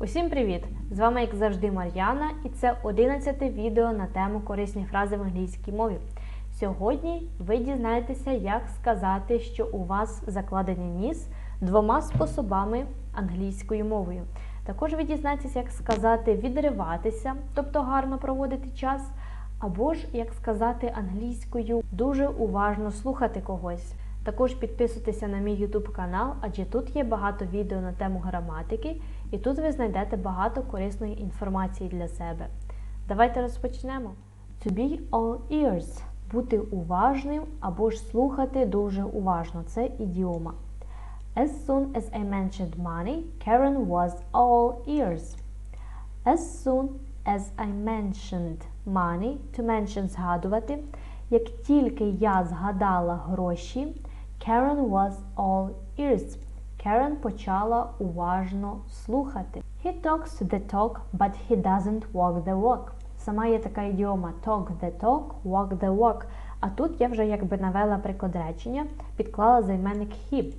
Усім привіт! З вами, як завжди, Мар'яна, і це 11 відео на тему корисні фрази в англійській мові. Сьогодні ви дізнаєтеся, як сказати, що у вас закладений ніс двома способами англійською мовою. Також ви дізнаєтеся, як сказати відриватися, тобто гарно проводити час, або ж як сказати англійською дуже уважно слухати когось. Також підписуйтеся на мій YouTube канал, адже тут є багато відео на тему граматики, і тут ви знайдете багато корисної інформації для себе. Давайте розпочнемо. To be all ears бути уважним або ж слухати дуже уважно. Це ідіома. As soon as I mentioned money, Karen was all ears. As soon as I mentioned money, to mention згадувати. Як тільки я згадала гроші, Karen was all ears. Karen почала уважно слухати. He talks the talk, but he doesn't walk the walk. Сама є така ідіома talk the talk, walk the walk. А тут я вже якби навела приклад речення, підклала займенник he.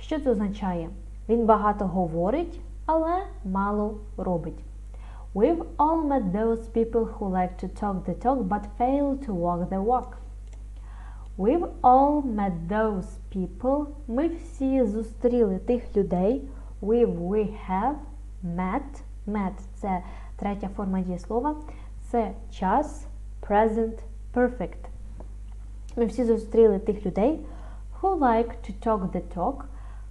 Що це означає? Він багато говорить, але мало робить. We've all met those people who like to talk the talk but fail to walk the walk. We've all met those people. Ми всі зустріли тих людей. We've, we have met. Met – це третя форма дієслова. Це час present perfect. Ми всі зустріли тих людей, who like to talk the talk,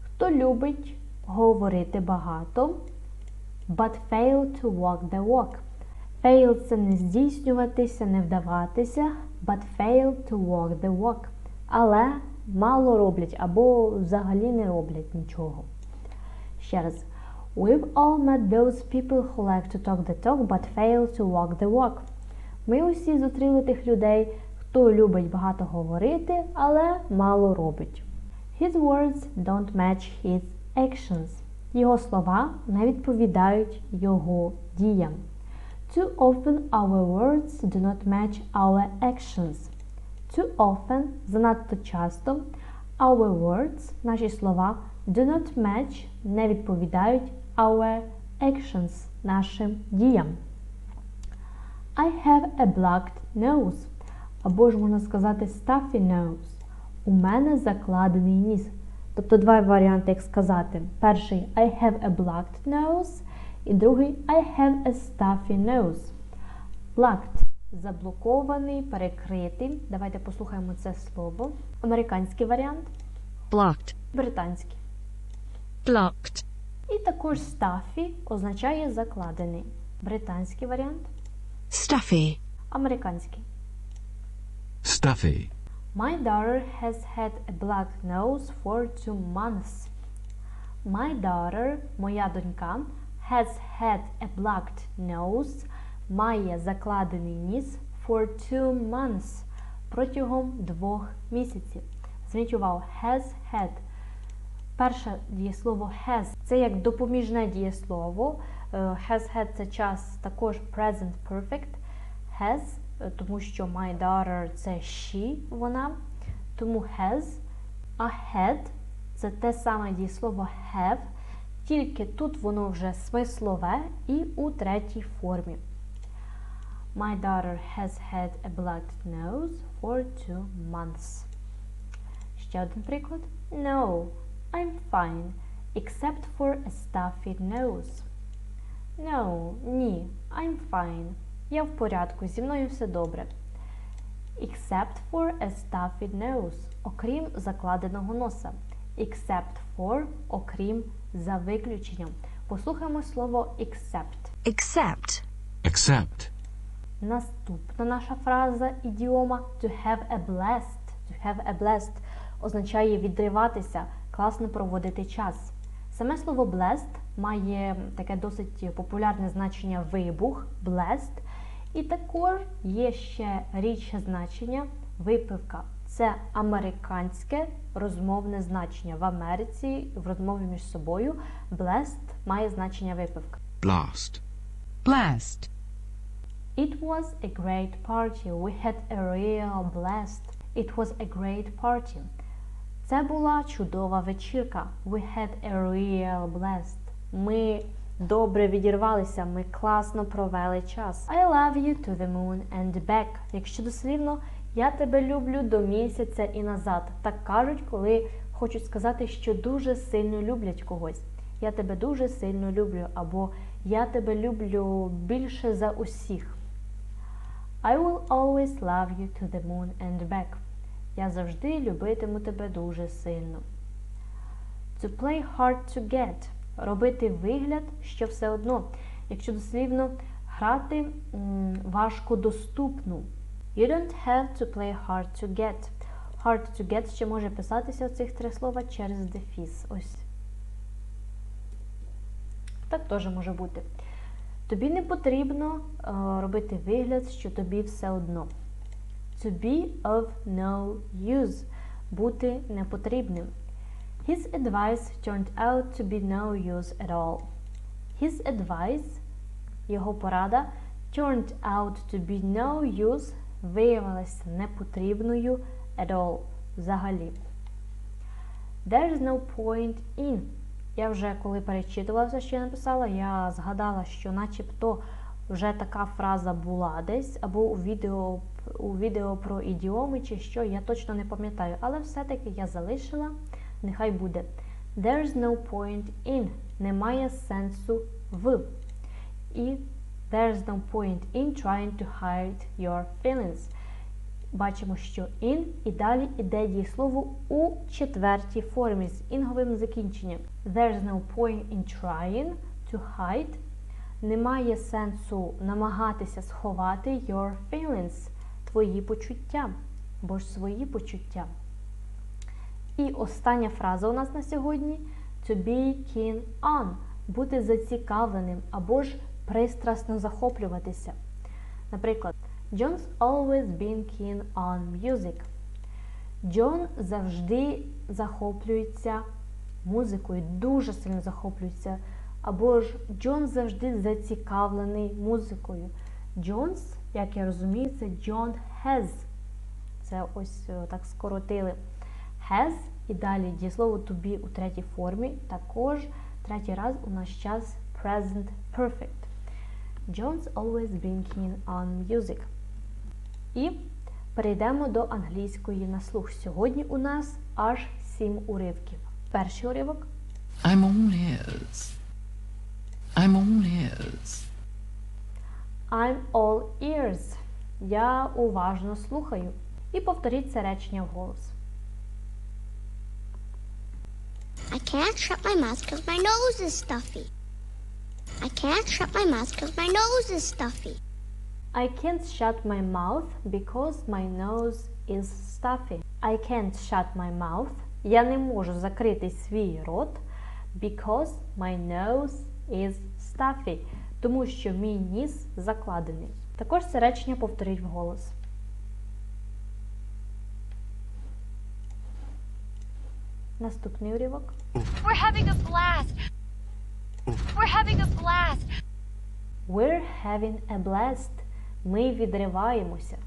хто любить говорити багато, but fail to walk the walk. Fail – це не здійснюватися, не вдаватися, but fail to walk the walk. Але мало роблять або взагалі не роблять нічого. Ще раз. We've all met those people who like to talk the talk, but fail to walk the walk. Ми усі зустріли тих людей, хто любить багато говорити, але мало робить. His words don't match his actions. Його слова не відповідають його діям. Too often our words do not match our actions. Too often, занадто часто, our words, наші слова, do not match, не відповідають our actions, нашим діям. I have a blocked nose. Або ж можна сказати stuffy nose. У мене закладений ніс. Тобто два варіанти, як сказати. Перший I have a blocked nose. І другий I have a stuffy nose. Blocked заблокований, перекритий. Давайте послухаємо це слово. Американський варіант, blocked, британський. blocked, І також stuffy означає закладений. Британський варіант, stuffy, американський. stuffy, My daughter has had a black nose for two months. My daughter, моя донька, has had a blocked nose, має закладений ніс for two months протягом двох місяців. Зверніть увагу, has had. Перше дієслово has це як допоміжне дієслово. Е, Has had це час також present perfect. Has, е, тому що my daughter це she, вона. Тому has. А had це те саме дієслово have, тільки тут воно вже смислове і у третій формі. My daughter has had a blocked nose for two months. Ще один приклад. No, I'm fine, except for a stuffy nose. No, ні, I'm fine. Я в порядку, зі мною все добре. Except for a stuffy nose. Окрім закладеного носа. Except for, окрім за виключенням. Послухаємо слово except. accept, accept, Наступна наша фраза ідіома to have a blast. To have a blast означає відриватися, класно проводити час. Саме слово blast має таке досить популярне значення вибух, blast. І також є ще рідше значення випивка. Це американське розмовне значення. В Америці в розмові між собою blast має значення випивка. blast, blast, It was a great party. We had a real blast. It was a great party. Це була чудова вечірка. We had a real blast. Ми Добре відірвалися, ми класно провели час. I love you to the moon and back. Якщо дослівно, я тебе люблю до місяця і назад. Так кажуть, коли хочуть сказати, що дуже сильно люблять когось. Я тебе дуже сильно люблю, або я тебе люблю більше за усіх. I will always love you to the moon and back. Я завжди любитиму тебе дуже сильно. To play hard to get. Робити вигляд, що все одно. Якщо дослівно грати важко доступну. You don't have to play hard to get. Hard to get ще може писатися цих три слова через дефіс. Ось. Так теж може бути. Тобі не потрібно е, робити вигляд, що тобі все одно. To be of no use. Бути непотрібним. His advice turned out to be no use at all. His advice, його порада, turned out to be no use, виявилася непотрібною at all, взагалі. There's no point in. Я вже коли перечитувала все, що я написала, я згадала, що начебто вже така фраза була десь, або у відео, у відео про ідіоми чи що, я точно не пам'ятаю, але все-таки я залишила, нехай буде. There's no point in. Немає сенсу в. І there's no point in trying to hide your feelings. Бачимо, що in і далі іде дієслово у четвертій формі з інговим закінченням. There's no point in trying to hide. Немає сенсу намагатися сховати your feelings, твої почуття, бо ж свої почуття. І остання фраза у нас на сьогодні to be keen on бути зацікавленим або ж пристрасно захоплюватися. Наприклад, John's always been keen on music. Джон завжди захоплюється музикою, дуже сильно захоплюється. Або ж Джон завжди зацікавлений музикою. Джонс, як я розумію, це John has. Це ось е, так скоротили. Has і далі дієслово to be у третій формі. Також третій раз у нас час present perfect. John's always been keen on music. І перейдемо до англійської на слух. Сьогодні у нас аж сім уривків. Перший уривок I'm all ears. I'm all ears. I'm all ears. Я уважно слухаю. І повторіть це речення вголос. I can't shut my mouth because my nose is stuffy. I can't shut my mouth because my nose is stuffy. I can't shut my mouth because my nose is stuffy. I can't shut my mouth. Я не можу закрити свій рот because my nose is stuffy. Тому що мій ніс закладений. Також це речення повторіть вголос. Наступний уривок. We're having a blast. We're having a blast. We're having a blast. Ми відриваємося.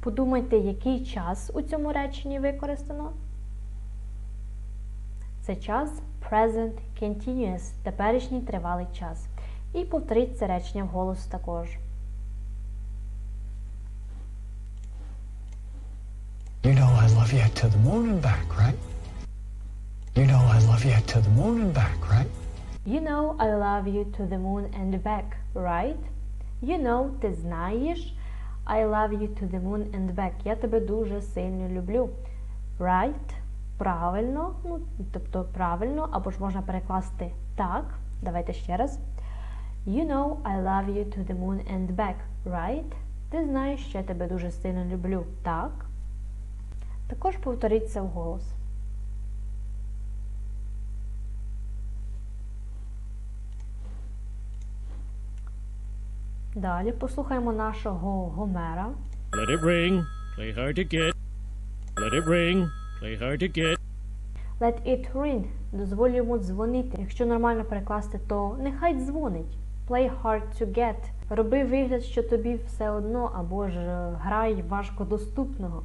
Подумайте, який час у цьому реченні використано. Це час present continuous, теперішній тривалий час. І повторіть це речення вголос також. You know I love you to the moon and back, right? You know I love you to the moon and back, right? You know I love you to the moon and back, right? You know, ти знаєш. I love you to the moon and back. Я тебе дуже сильно люблю. Right? Правильно, ну, тобто правильно, або ж можна перекласти так. Давайте ще раз. You know I love you to the moon and back, right? Ти знаєш, що я тебе дуже сильно люблю. Так. Також повторіть це вголос. Далі послухаємо нашого Гомера. Let it ring. Play hard to get. Let it ring. Play hard to get. Let it ring. Дозволь йому дзвонити. Якщо нормально перекласти, то нехай дзвонить. Play hard to get. Роби вигляд, що тобі все одно, або ж е, грай важкодоступного.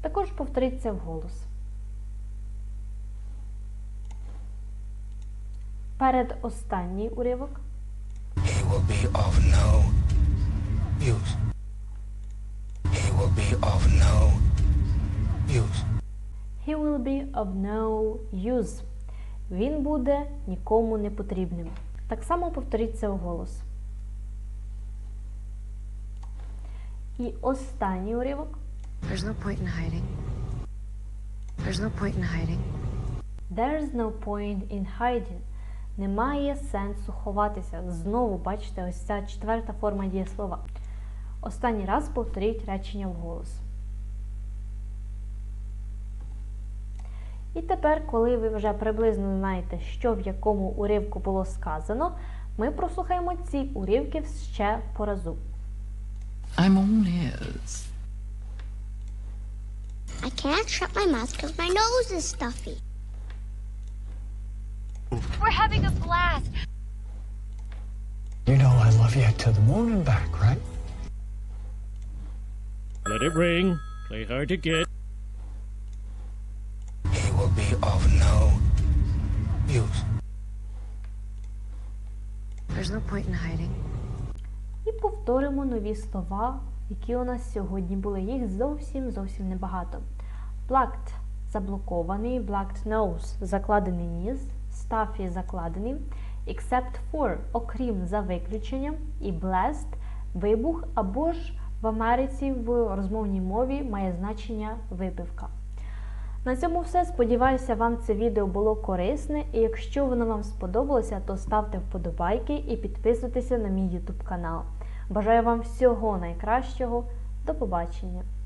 Також повторіть це вголос. Перед останній уривок. will be be of no use. Він буде нікому не потрібним. Так само повторіть це вголос. І останній уривок. There's no point in hiding. There's no point in hiding. There's no point in hiding. Немає сенсу ховатися. Знову бачите, ось ця четверта форма дієслова. Останній раз повторіть речення вголос. І тепер, коли ви вже приблизно знаєте, що в якому уривку було сказано, ми прослухаємо ці уривки ще по разу. I'm all ears. I can't shut my mouth because my nose is stuffy. We're having a blast. You know I love you to the moon and back, right? Let it ring. Play hard to get. No point in hiding. І повторимо нові слова, які у нас сьогодні були. Їх зовсім зовсім небагато. Plucked – заблокований, plucked nose – закладений ніс, stuffy – закладений, except for – окрім за виключенням, і blast – вибух або ж в Америці в розмовній мові має значення випивка. На цьому все. Сподіваюся, вам це відео було корисне. І якщо воно вам сподобалося, то ставте вподобайки і підписуйтеся на мій YouTube канал. Бажаю вам всього найкращого. До побачення!